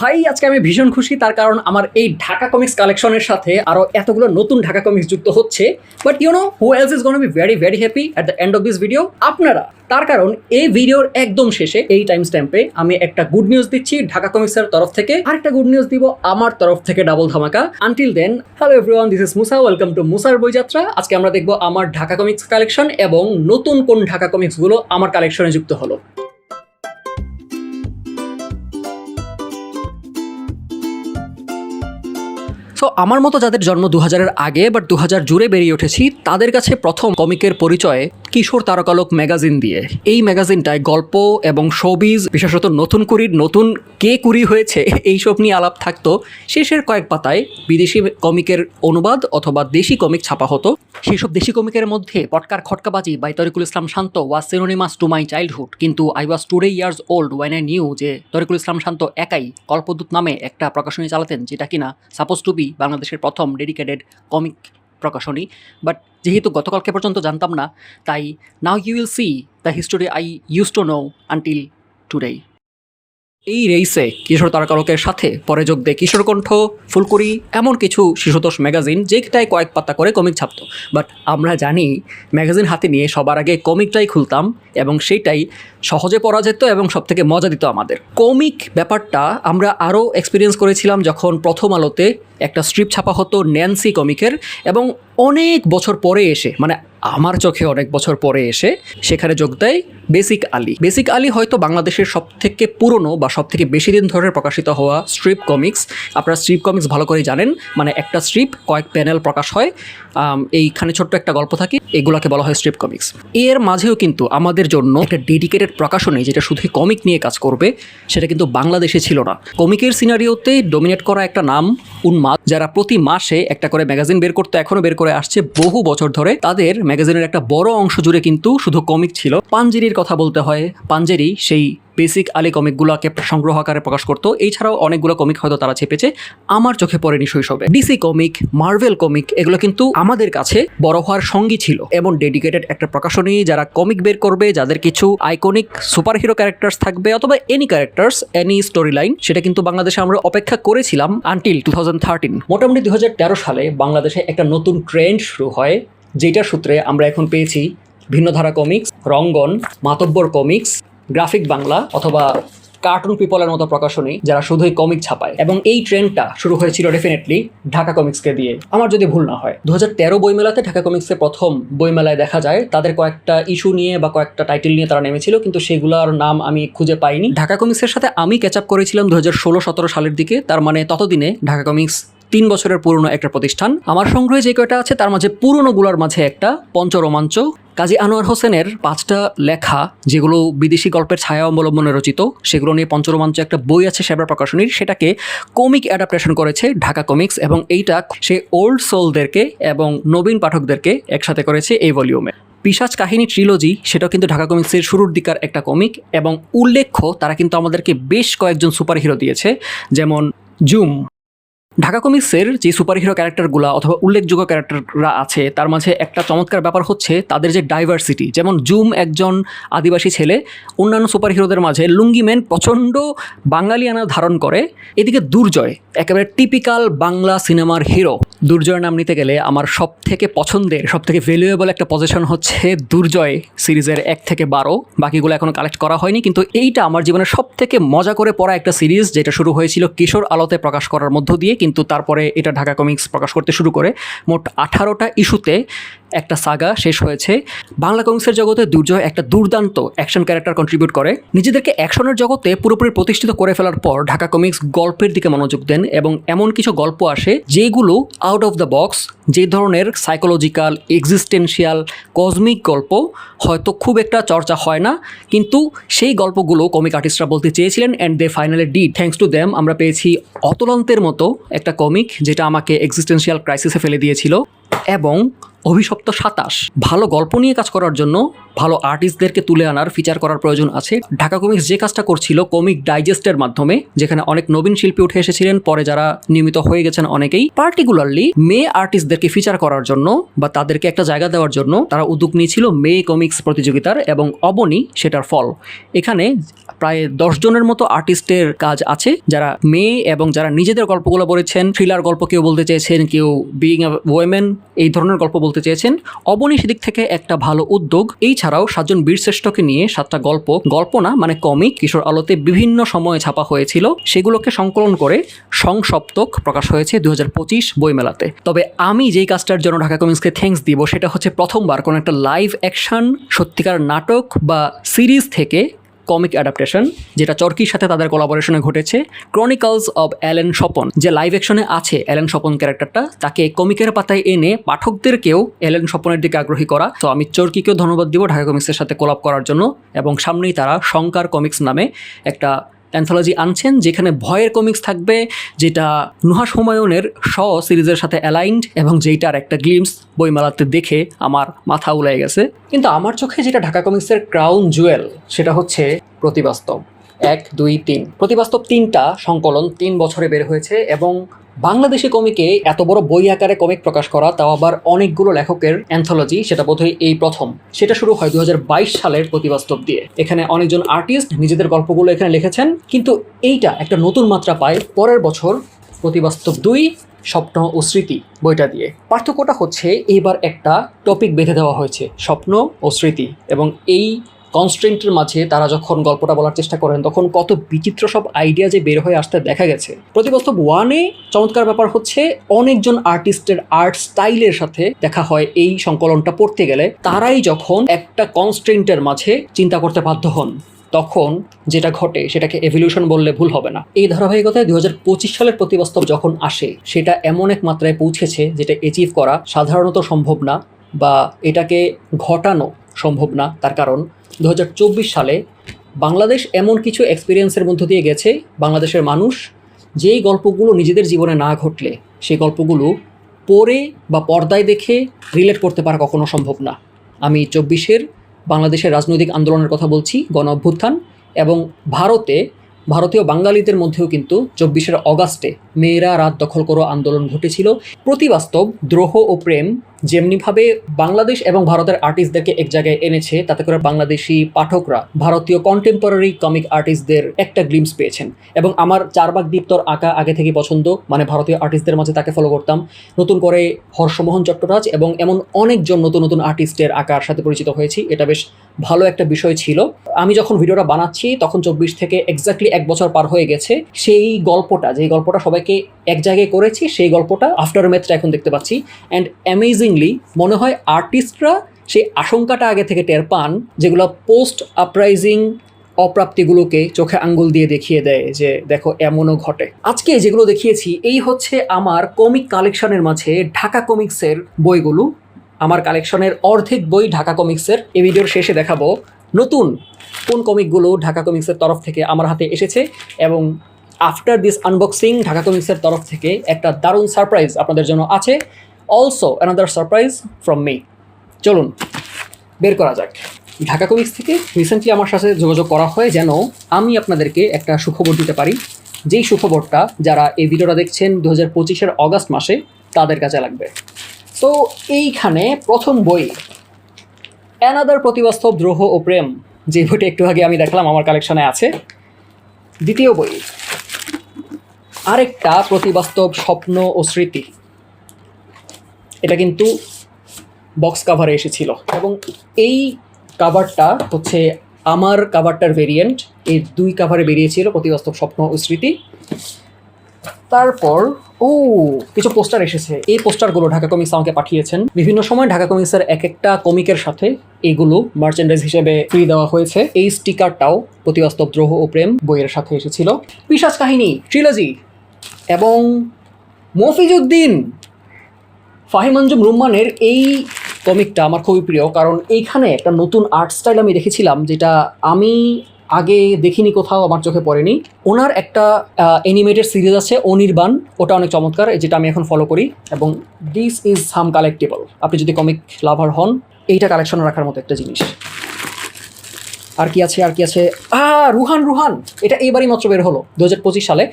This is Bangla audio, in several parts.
ভাই, আজকে আমি ভীষণ খুশি। তার কারণ আমার এই ঢাকা কমিক্স কালেকশনের সাথে আরও এতগুলো নতুন ঢাকা কমিক্স যুক্ত হচ্ছে। But you know who else is gonna be very very happy at the end of this video আপনারা। তার কারণ এই ভিডিওর একদম শেষে, এই টাইম স্ট্যাম্পে আমি একটা গুড নিউজ দিচ্ছি ঢাকা কমিক্সের তরফ থেকে। আরেকটা গুড নিউজ দিব আমার তরফ থেকে ডাবল ধামাকা। Until then hello everyone this is Musa welcome to মুসার বইযাত্রা আজকে আমরা দেখব আমার ঢাকা কমিক্স কালেকশন এবং নতুন কোন ঢাকা কমিক্সগুলো আমার কালেকশনে যুক্ত হলো। সো আমার মতো যাদের জন্ম দু হাজারের আগে বাট দু হাজার জুড়ে বেরিয়ে উঠেছি, তাদের কাছে প্রথম কমিকের পরিচয় কিশোর তারকালোক ম্যাগাজিন দিয়ে। এই ম্যাগাজিনটায় গল্প এবং শোবিজ, বিশেষত নতুন কুড়ির নতুন কে কুড়ি হয়েছে, এইসব নিয়ে আলাপ থাকতো। শেষের কয়েক পাতায় বিদেশি কমিকের অনুবাদ অথবা দেশি কমিক ছাপা হতো। সেসব দেশি কমিকের মধ্যে পটকার খটকাবাজি by Tarikul Islam Shanto was synonymous to my childhood, কিন্তু I was today years old when I knew যে তরিকুল ইসলাম শান্ত একাই কল্পদূত নামে একটা প্রকাশনী চালাতেন, যেটা কিনা সাপোজ টু বি বাংলাদেশের প্রথম ডেডিকেটেড কমিক প্রকাশনী বাট যেহেতু গতকালকে পর্যন্ত জানতাম না, তাই now you will see the history I use to know until today এই রেইসে কিশোর তারকালকের সাথে পরে যোগ দেয় কিশোর কণ্ঠ, ফুলকুড়ি, এমন কিছু শিশুতোষ ম্যাগাজিন যেটাই কয়েক পাতা করে কমিক ছাপতো। বাট আমরা জানি ম্যাগাজিন হাতে নিয়ে সবার আগে কমিকটাই খুলতাম এবং সেইটাই সহজে পড়া যেত এবং সব থেকে মজা দিত আমাদের। কমিক ব্যাপারটা আমরা আরও এক্সপিরিয়েন্স করেছিলাম যখন প্রথম আলোতে একটা স্ট্রিপ ছাপা হতো ন্যান্সি কমিকের এবং অনেক বছর পরে এসে মানে আমার চোখে অনেক বছর পরে এসে সেখানে যোগ দেয় বেসিক আলী বেসিক আলী হয়তো বাংলাদেশের সব থেকে পুরনো বা সব থেকে বেশি দিন ধরে প্রকাশিত হওয়া স্ট্রিপ কমিক্স আপনারা স্ট্রিপ কমিক্স ভালো করে জানেন মানে একটা স্ট্রিপ কয়েক প্যানেল প্রকাশ হয়। এইখানে ছোট্ট একটা গল্প থাকে, এগুলোকে বলা হয় স্ট্রিপ কমিক্স এর মাঝেও কিন্তু আমাদের জন্য একটা ডেডিকেটেড প্রকাশনী, যেটা শুধু কমিক নিয়ে কাজ করবে, সেটা কিন্তু বাংলাদেশে ছিল না। কমিকের সিনারিওতে ডোমিনেট করা একটা নাম উন্মাদ যারা প্রতি মাসে একটা করে ম্যাগাজিন বের করতো, এখনও বের করে আসছে বহু বছর ধরে। তাদের ম্যাগাজিনের একটা বড় অংশ জুড়ে কিন্তু শুধু কমিক ছিল। পাঞ্জেরির কথা বলতে হয়, পাঞ্জেরি সেই বেসিক আলী কমিকগুলোকে সংগ্রহ আকারে প্রকাশ করতো। এছাড়াও অনেকগুলো কমিক হয়তো তারা ছেপেছে আমার চোখে পড়েনি শৈশবে। ডিসি কমিক, মার্ভেল কমিক, এগুলো কিন্তু আমাদের কাছে বড় হওয়ার সঙ্গী ছিল এমন ডেডিকেটেড একটা প্রকাশনী যারা কমিক বের করবে, যাদের কিছু আইকনিক সুপার হিরো ক্যারেক্টার্স থাকবে অথবা any characters, any story line সেটা কিন্তু বাংলাদেশে আমরা অপেক্ষা করেছিলাম আনটিল টু থাউজেন্ড থার্টিন মোটামুটি দু হাজার তেরো সালে বাংলাদেশে একটা নতুন ট্রেন্ড শুরু হয়, যেটার সূত্রে আমরা এখন পেয়েছি Bhinnodhara comics, Rongon, Matobbor comics graphic Bangla অথবা কার্টুন পিপলের মতো প্রকাশনী যারা শুধুই কমিক ছাপায়। এবং এই ট্রেন্ডটা শুরু হয়েছিল ডেফিনেটলি ঢাকা কমিক্সকে দিয়ে। আমার যদি ভুল না হয় দু হাজার তেরো বইমেলাতে ঢাকা কমিক্সে প্রথম বইমেলায় দেখা যায়, তাদের কয়েকটা ইস্যু নিয়ে বা কয়েকটা টাইটেল নিয়ে তারা নেমেছিল, কিন্তু সেগুলোর নাম আমি খুঁজে পাইনি। ঢাকা কমিক্সের সাথে আমি ক্যাচ আপ করেছিলাম দু হাজার ষোলো সতেরো সালের দিকে, তার মানে ততদিনে ঢাকা কমিক্স তিন বছরের পুরনো একটা প্রতিষ্ঠান। আমার সংগ্রহে যে কয়টা আছে, তার মাঝে পুরনোগুলোর মাঝে একটা পঞ্চরোমাঞ্চ। কাজী আনোয়ার হোসেনের পাঁচটা লেখা, যেগুলো বিদেশি গল্পের ছায়া অবলম্বনে রচিত, সেগুলো নিয়ে পঞ্চরোমাঞ্চ একটা বই আছে সেবার প্রকাশনীর, সেটাকে কমিক অ্যাডাপ্টেশন করেছে ঢাকা কমিক্স এবং এইটা সে ওল্ড সোলদেরকে এবং নবীন পাঠকদেরকে একসাথে করেছে এই ভলিউমে পিসাজ কাহিনী ট্রিলজি সেটাও কিন্তু ঢাকা কমিক্সের শুরুর দিকার একটা কমিক এবং উল্লেখ্য, তারা কিন্তু আমাদেরকে বেশ কয়েকজন সুপার হিরো দিয়েছে, যেমন জুম। ঢাকা কমিক্সের যে সুপারহিরো ক্যারেক্টারগুলো অথবা উল্লেখযোগ্য ক্যারেক্টাররা আছে, তার মাঝে একটা চমৎকার ব্যাপার হচ্ছে তাদের যে ডাইভার্সিটি যেমন জুম একজন আদিবাসী ছেলে, অন্যান্য সুপারহিরোদের মাঝে লুঙ্গিম্যান প্রচণ্ড বাঙালিয়ানা ধারণ করে, এদিকে দুর্জয়, একেবারে টিপিক্যাল বাংলা সিনেমার হিরো দুর্জয়ের নাম নিতে গেলে আমার সব থেকে পছন্দের সব থেকে ভ্যালুয়েবল একটা পজিশন হচ্ছে দুর্জয় সিরিজের এক থেকে বারো। বাকিগুলো এখনও কালেক্ট করা হয়নি, কিন্তু এইটা আমার জীবনের সব থেকে মজা করে পড়া একটা সিরিজ, যেটা শুরু হয়েছিল কিশোর আলোতে প্রকাশ করার মধ্য দিয়ে কিন্তু তারপরে এটা ঢাকা কমিক্স প্রকাশ করতে শুরু করে। মোট আঠারোটা ইস্যুতে একটা সাগা শেষ হয়েছে। বাংলা কমিক্সের জগতে দুর্জয় একটা দুর্দান্ত অ্যাকশন ক্যারেক্টার কন্ট্রিবিউট করে। নিজেদেরকে অ্যাকশনের জগতে পুরোপুরি প্রতিষ্ঠিত করে ফেলার পর ঢাকা কমিক্স গল্পের দিকে মনোযোগ দেন এবং এমন কিছু গল্প আসে যেগুলো আউট অফ দ্য বক্স যে ধরনের সাইকোলজিক্যাল এক্সিস্টেন্সিয়াল কসমিক গল্প হয়তো খুব একটা চর্চা হয় না। কিন্তু সেই গল্পগুলো কমিক আর্টিস্টরা বলতে চেয়েছিলেন and they finally did thanks to them আমরা পেয়েছি অতলান্তের মতো একটা কমিক যেটা আমাকে এক্সিস্টেন্সিয়াল ক্রাইসিসে ফেলে দিয়েছিল। এবং অভিশপ্ত সাতাশ। ভালো গল্প নিয়ে কাজ করার জন্য ভালো আর্টিস্টদেরকে তুলে আনার ফিচার করার প্রয়োজন আছে। ঢাকা কমিক্স যে কাজটা করছিল কমিক ডাইজেস্টের মাধ্যমে, যেখানে অনেক নবীন শিল্পী উঠে এসেছিলেন, পরে যারা নিয়মিত হয়ে গেছেন অনেকেই পার্টিকুলারলি মেয়ে আর্টিস্টদেরকে ফিচার করার জন্য বা তাদেরকে একটা জায়গা দেওয়ার জন্য তারা উদ্যোগ নিয়েছিল মেয়ে কমিক্স প্রতিযোগিতার এবং অবনী সেটার ফল। এখানে প্রায় দশ জনের মতো আর্টিস্টের কাজ আছে, যারা মেয়ে এবং যারা নিজেদের গল্পগুলো বলেছেন থ্রিলার গল্প কেউ বলতে চেয়েছেন, কেউ বিইং ওয়েমেন এই ধরনের গল্প বলতে চেয়েছেন অবনী সেদিক থেকে একটা ভালো উদ্যোগ। এই ছাড়াও সাতজন বীরশ্রেষ্ঠকে নিয়ে সাতটা গল্প গল্প না মানে কমিক, কিশোর আলোতে বিভিন্ন সময়ে ছাপা হয়েছিল। সেগুলোকে সংকলন করে সংসপ্তক প্রকাশ হয়েছে দু হাজার পঁচিশ বইমেলাতে। তবে আমি যেই কাজটার জন্য ঢাকা কমিক্সকে থ্যাঙ্কস দিব, সেটা হচ্ছে প্রথমবার কোনো একটা লাইভ অ্যাকশন সত্যিকার নাটক বা সিরিজ থেকে কমিক অ্যাডাপ্টেশন যেটা চরকির সাথে তাদের কোলাবোরেশনে ঘটেছে ক্রনিকলস অব অ্যালেন স্বপন যে লাইভ অ্যাকশনে আছে অ্যালেন স্বপন ক্যারেক্টারটা তাকে কমিকের পাতায় এনে পাঠকদেরকেও অ্যালেন স্বপনের দিকে আগ্রহী করা। তো আমি চরকিকেও ধন্যবাদ দিব ঢাকা কমিক্সের সাথে কোলাপ করার জন্য, এবং সামনেই তারা শঙ্কার কমিক্স নামে একটা অ্যান্থোলজি আনছেন, যেখানে ভয়ের কমিক্স থাকবে, যেটা নুহাস হুমায়ুনের স সিরিজের সাথে অ্যালাইন্ড এবং যেইটার একটা গ্লিমস বইমেলাতে দেখে আমার মাথা উলাই গেছে। কিন্তু আমার চোখে যেটা ঢাকা কমিক্সের ক্রাউন জুয়েল সেটা হচ্ছে প্রতিবাস্তব। এক, দুই, তিন। প্রতিবাস্তব তিনটা সংকলন তিন বছরে বের হয়েছে এবং বাংলাদেশি কমিকে এত বড় বই আকারে কমিক প্রকাশ করা, তাও আবার অনেকগুলো লেখকের অ্যান্থোলজি সেটা বোধহয় এই প্রথম। সেটা শুরু হয় দু হাজার বাইশ সালের প্রতিবাস্তব দিয়ে। এখানে অনেকজন আর্টিস্ট নিজেদের গল্পগুলো এখানে লিখেছেন, কিন্তু এইটা একটা নতুন মাত্রা পায় পরের বছর প্রতিবাস্তব দুই, স্বপ্ন ও স্মৃতি বইটা দিয়ে। পার্থক্যটা হচ্ছে এইবার একটা টপিক বেঁধে দেওয়া হয়েছে, স্বপ্ন ও স্মৃতি। এবং এই কনস্ট্রেন্টের মাঝে তারা যখন গল্পটা বলার চেষ্টা করেন, তখন কত বিচিত্র সব আইডিয়া যে বের হয়ে আসতে দেখা গেছে। প্রতিবাস্তব ওয়ানে চমৎকার ব্যাপার হচ্ছে, অনেকজন আর্টিস্টের আর্ট স্টাইলের সাথে দেখা হয় এই সংকলনটা পড়তে গেলে। তারাই যখন একটা কনস্ট্রেন্টের মাঝে চিন্তা করতে বাধ্য হন, তখন যেটা ঘটে সেটাকে এভলিউশন বললে ভুল হবে না। এই ধারাবাহিকতায় দু হাজার পঁচিশ সালের প্রতিবাস্তব যখন আসে, সেটা এমন এক মাত্রায় পৌঁছেছে যেটা অ্যাচিভ করা সাধারণত সম্ভব না বা এটাকে ঘটানো সম্ভব না, তার কারণ দু হাজার চব্বিশ সালে বাংলাদেশ এমন কিছু এক্সপিরিয়েন্সের মধ্য দিয়ে গেছে, বাংলাদেশের মানুষ যেই গল্পগুলো নিজেদের জীবনে না ঘটলে, সেই গল্পগুলো পড়ে বা পর্দায় দেখে রিলেট করতে পারা কখনো সম্ভব না। আমি চব্বিশের বাংলাদেশের রাজনৈতিক আন্দোলনের কথা বলছি, গণ অভ্যুত্থান, এবং ভারতে, ভারতীয় বাঙালিদের মধ্যেও কিন্তু চব্বিশের অগাস্টে মেয়েরা রাত দখল করো আন্দোলন ঘটেছিল। প্রতিবাস্তব দ্রোহ ও প্রেম যেমনিভাবে বাংলাদেশ এবং ভারতের আর্টিস্টদেরকে এক জায়গায় এনেছে, তাতে করে বাংলাদেশি পাঠকরা, ভারতীয় কন্টেম্পোরারি কমিক আর্টিস্টদের একটা গ্লিমস পেয়েছেন। এবং আমার চারবাগ দীপ্তর আঁকা আগে থেকে পছন্দ মানে ভারতীয় আর্টিস্টদের মাঝে তাকে ফলো করতাম। নতুন করে হর্ষমোহন চট্টরাজ এবং এমন অনেকজন নতুন নতুন আর্টিস্টের আঁকার সাথে পরিচিত হয়েছি, এটা বেশ ভালো একটা বিষয় ছিল। আমি যখন ভিডিওটা বানাচ্ছি, তখন চব্বিশ থেকে এক্স্যাক্টলি এক বছর পার হয়ে গেছে, সেই গল্পটা, যেই গল্পটা সবাইকে এক জায়গায় করেছি, সেই গল্পটা আফটার ম্যাথটা এখন দেখতে পাচ্ছি। অ্যান্ড অ্যামেজিংলি মনে হয় আর্টিস্টরা সেই আশঙ্কাটা আগে থেকে টের পান, যেগুলো পোস্ট আপরাইজিং অপ্রাপ্তিগুলোকে চোখে আঙ্গুল দিয়ে দেখিয়ে দেয় যে, দেখো, এমনও ঘটে। আজকে যেগুলো দেখিয়েছি, এই হচ্ছে আমার কমিক কালেকশনের মাঝে ঢাকা কমিক্সের বইগুলো। আমার কালেকশনের অর্ধেক বই ঢাকা কমিক্সের এই ভিডিওর শেষে দেখাবো নতুন কোন কমিকগুলো ঢাকা কমিক্সের তরফ থেকে আমার হাতে এসেছে এবং আফটার দিস আনবক্সিং ঢাকা কমিক্সের তরফ থেকে একটা দারুণ সারপ্রাইজ আপনাদের জন্য আছে। Also another surprise from me চলুন, বের করা যাক। ঢাকা কমিক্স থেকে রিসেন্টলি আমার সাথে যোগাযোগ করা হয় যেন আমি আপনাদেরকে একটা সুখবর দিতে পারি। যেই সুখবরটা যারা এই ভিডিওটা দেখছেন দু হাজার পঁচিশের অগাস্ট মাসে, তাদের কাছে লাগবে। তো এইখানে প্রথম বই অ্যানাদার প্রতিবাস্তব, দ্রোহ ও প্রেম যে বইটা একটু আগে আমি দেখলাম আমার কালেকশনে আছে। দ্বিতীয় বই আরেকটা প্রতিবাস্তব স্বপ্ন ও স্মৃতি। এটা কিন্তু বক্স কাভারে এসেছিল। এবং এই কাভারটা হচ্ছে আমার কাভারটার ভেরিয়েন্ট এই দুই কাভারে বেরিয়েছিল প্রতিবাস্তব স্বপ্ন ও স্মৃতি। তারপর, ও, কিছু পোস্টার এসেছে। এই পোস্টারগুলো ঢাকা কমিক্স আমাকে পাঠিয়েছেন। বিভিন্ন সময় ঢাকা কমিক্সের এক একটা কমিকের সাথে এগুলো মার্চেন্ডাইজ হিসেবে ফ্রি দেওয়া হয়েছে। এই স্টিকারটাও প্রতিবাস্তব দ্রোহ ও প্রেম বইয়ের সাথে এসেছিল। পিসাজ কাহিনী ট্রিলজি এবং মফিজুদ্দিন ফাহিম আঞ্জুম রুম্মানের এই কমিকটা আমার খুবই প্রিয়, কারণ এইখানে একটা নতুন আর্ট স্টাইল আমি দেখেছিলাম, যেটা আমি আগে দেখিনি কোথাও, আমার চোখে পড়েনি। ওনার একটা অ্যানিমেটেড সিরিজ আছে, অনির্বাণ, ওটা অনেক চমৎকার যেটা আমি এখন ফলো করি, এবং দিস ইজ সাম কালেক্টেবল আপনি যদি কমিক লাভার হন, এইটা কালেকশন রাখার মতো একটা জিনিস। আর কি আছে, আর কি আছে? রুহান রুহান। এটা এইবারই মাত্র বের হলো দু হাজার পঁচিশ সালে।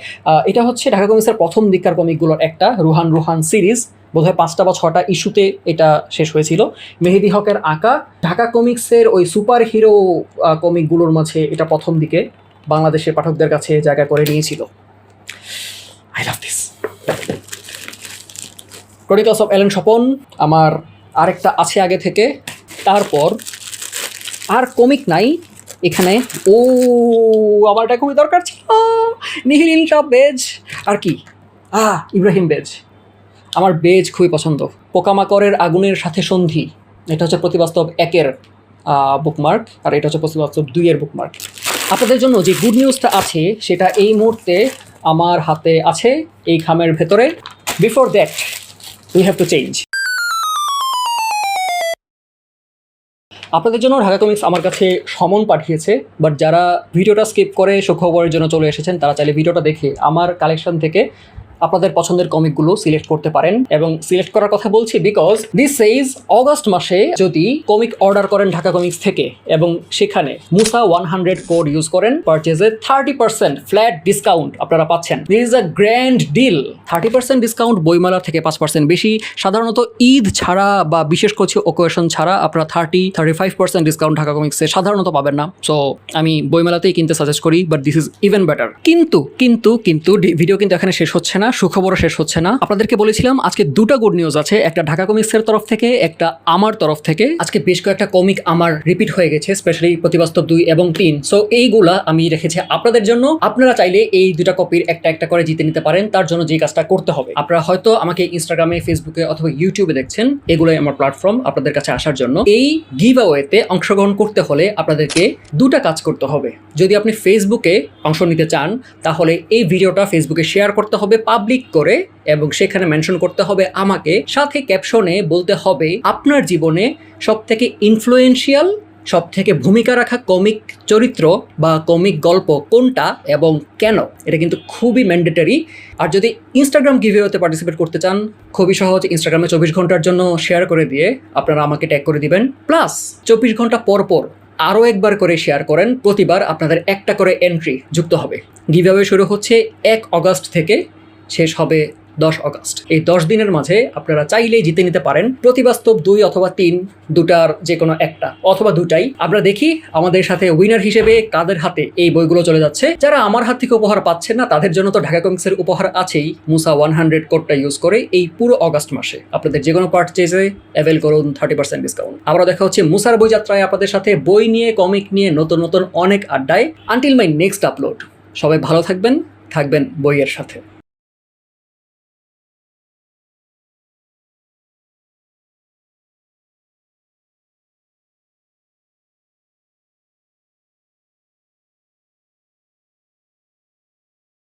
এটা হচ্ছে ঢাকা কমিক্সের প্রথম দিককার কমিকগুলোর একটা রুহান রুহান সিরিজ। বোধহয় পাঁচটা বা ছটা ইস্যুতে এটা শেষ হয়েছিল। মেহেদি হকের আঁকা। ঢাকা কমিক্সের ওই সুপার হিরো কমিকগুলোর মাঝে এটা প্রথম দিকে বাংলাদেশের পাঠকদের কাছে জায়গা করে নিয়েছিল। I love this chronicles of এলেন স্বপন আমার আরেকটা আছে আগে থেকে। তারপর আর কমিক নাই। এখানে। ও, আমার এটা খুবই দরকার ছিল। নিহিল সব বেজ। আর কি? আহ, ইব্রাহিম বেজ। আমার বেজ খুবই পছন্দ। পোকামাকড়ের আগুনের সাথে সন্ধি। এটা হচ্ছে প্রতিবাস্তব একের বুকমার্ক আর এটা হচ্ছে প্রতিবাস্তব দুইয়ের বুকমার্ক আপনাদের জন্য যে গুড নিউজটা আছে, সেটা এই মুহূর্তে আমার হাতে আছে, এই খামের ভেতরে। Before that we have to change আপনাদের জন্য ঢাকা কমিক্স আমার কাছে সমন পাঠিয়েছে বাট যারা ভিডিওটা স্কিপ করে সুখবরের জন্য চলে এসেছেন, তারা চাইলে ভিডিওটা দেখে আমার কালেকশন থেকে আপনাদের পছন্দের কমিকগুলো সিলেক্ট করতে পারেন এবং সিলেক্ট করার কথা বলছি বিকজ দিস সেইজ অগস্ট মাসে যদি কমিক অর্ডার করেন ঢাকা কমিক্স থেকে এবং সেখানে Musa one hundred code use করেন পারচেজে থার্টি পার্সেন্ট ফ্ল্যাট ডিসকাউন্ট আপনারা পাচ্ছেন। This is a grand deal thirty percent discount বইমেলার থেকে পাঁচ পার্সেন্ট বেশি। সাধারণত ঈদ ছাড়া বা বিশেষ কিছু ওকেশন ছাড়া আপনারা thirty thirty five percent discount Dhaka কমিক্সে সাধারণত পাবেন না। সো আমি বইমেলাতেই কিনতে সাজেস্ট করি but this is even better কিন্তু কিন্তু কিন্তু ভিডিও কিন্তু এখানে শেষ হচ্ছে না। সুখবরও শেষ হচ্ছে না। আপনাদেরকে বলেছিলাম, আজকে দুটো গুড নিউজ আছে। একটা ঢাকা কমিক্সের তরফ থেকে, একটা আমার তরফ থেকে। আজকে বেশ কয়েকটা কমিক আমার রিপিট হয়ে গেছে স্পেশালি প্রতিবাস্তব দুই এবং তিন। সো এইগুলা আমি রেখেছি আপনাদের জন্য। আপনারা চাইলে এই দুটা কপির একটা একটা করে জিতে নিতে পারেন। তার জন্য যে কাজটা করতে হবে। আপনারা হয়তো আমাকে ইনস্টাগ্রামে ফেসবুকে অথবা ইউটিউবে দেখছেন। এগুলোই আমার প্ল্যাটফর্ম আপনাদের কাছে আসার জন্য। এই গিভ আওয়েতে অংশগ্রহণ করতে হলে আপনাদেরকে দুটা কাজ করতে হবে। যদি আপনি ফেসবুকে অংশ নিতে চান, তাহলে এই ভিডিওটা ফেসবুকে শেয়ার করতে হবে। পাবলিক করে এবং সেখানে মেনশন করতে হবে আমাকে। সাথে ক্যাপশনে বলতে হবে, আপনার জীবনে সব থেকে ইনফ্লুয়েন্সিয়াল সব থেকে ভূমিকা রাখা কমিক চরিত্র বা কমিক গল্প কোনটা এবং কেন? এটা কিন্তু খুবই ম্যান্ডেটারি আর যদি ইনস্টাগ্রাম গিভওয়েতে পার্টিসিপেট করতে চান, খুবই সহজ। ইনস্টাগ্রামে চব্বিশ ঘণ্টার জন্য শেয়ার করে দিয়ে আপনারা আমাকে ট্যাগ করে দিবেন। প্লাস চব্বিশ ঘণ্টা পর পর আরও একবার করে শেয়ার করেন। প্রতিবার আপনাদের একটা করে এন্ট্রি যুক্ত হবে। গিভওয়ে শুরু হচ্ছে এক অগস্ট থেকে। শেষ হবে দশ অগস্ট। এই দশ দিনের মাঝে আপনারা চাইলেই জিতে নিতে পারেন। প্রতিবাস্তব দুই অথবা তিন দুটার যে কোনো একটা অথবা দুটাই। আমরা দেখি আমাদের সাথে উইনার হিসেবে কাদের হাতে এই বইগুলো চলে যাচ্ছে। যারা আমার হাত থেকে উপহার পাচ্ছেন না, তাদের জন্য তো ঢাকা কমিক্সের উপহার আছেই। মুসা ওয়ান হান্ড্রেড কোডটা ইউজ করে এই পুরো অগস্ট মাসে। আপনাদের যে কোনো পার্চেজে অ্যাভেল করুন থার্টি পার্সেন্ট ডিসকাউন্ট আবার দেখা হচ্ছে মুসার বই যাত্রায় আপনাদের সাথে বই নিয়ে কমিক নিয়ে নতুন নতুন অনেক আড্ডায়। আনটিল মাই নেক্সট আপলোড সবাই ভালো থাকবেন থাকবেন বইয়ের সাথে।